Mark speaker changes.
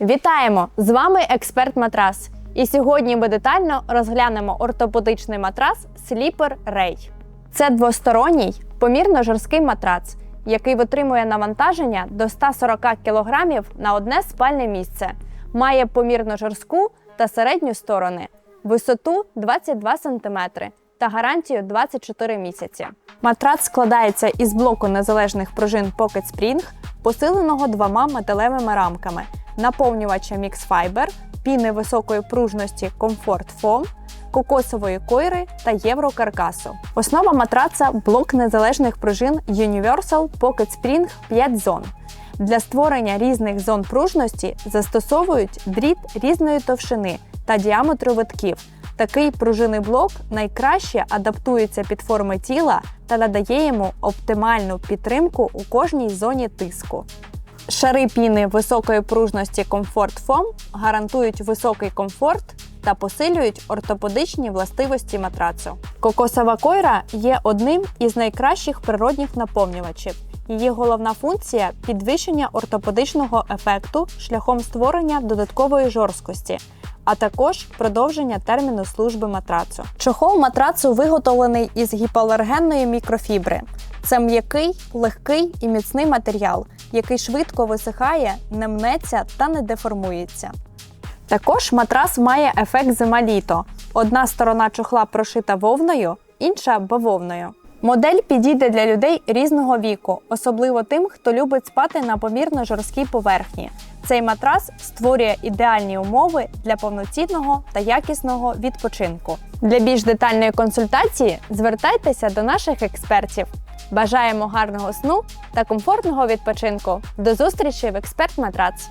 Speaker 1: Вітаємо! З вами експерт матрас. І сьогодні ми детально розглянемо ортопедичний матрас Sleeper Ray. Це двосторонній помірно жорсткий матрац, який витримує навантаження до 140 кг на одне спальне місце, має помірно жорстку та середню сторони, висоту 22 см та гарантію 24 місяці. Матрац складається із блоку незалежних пружин Pocket Spring, посиленого двома металевими рамками, наповнювача Mix Fiber, піни високої пружності Comfort Foam, кокосової койри та єврокаркасу. Основа матраца блок незалежних пружин Universal Pocket Spring 5 зон. Для створення різних зон пружності застосовують дріт різної товщини та діаметру витків. Такий пружинний блок найкраще адаптується під форми тіла та надає йому оптимальну підтримку у кожній зоні тиску. Шари піни високої пружності Comfort Foam гарантують високий комфорт та посилюють ортопедичні властивості матрацу. Кокосова койра є одним із найкращих природних наповнювачів. Її головна функція підвищення ортопедичного ефекту шляхом створення додаткової жорсткості, а також продовження терміну служби матрацу. Чохол матрацу виготовлений із гіпоалергенної мікрофібри. Це м'який, легкий і міцний матеріал, який швидко висихає, не мнеться та не деформується. Також матрас має ефект зима-літо. Одна сторона чохла прошита вовною, інша бавовною. Модель підійде для людей різного віку, особливо тим, хто любить спати на помірно жорсткій поверхні. Цей матрас створює ідеальні умови для повноцінного та якісного відпочинку. Для більш детальної консультації звертайтеся до наших експертів. Бажаємо гарного сну та комфортного відпочинку. До зустрічі в експерт Матрац!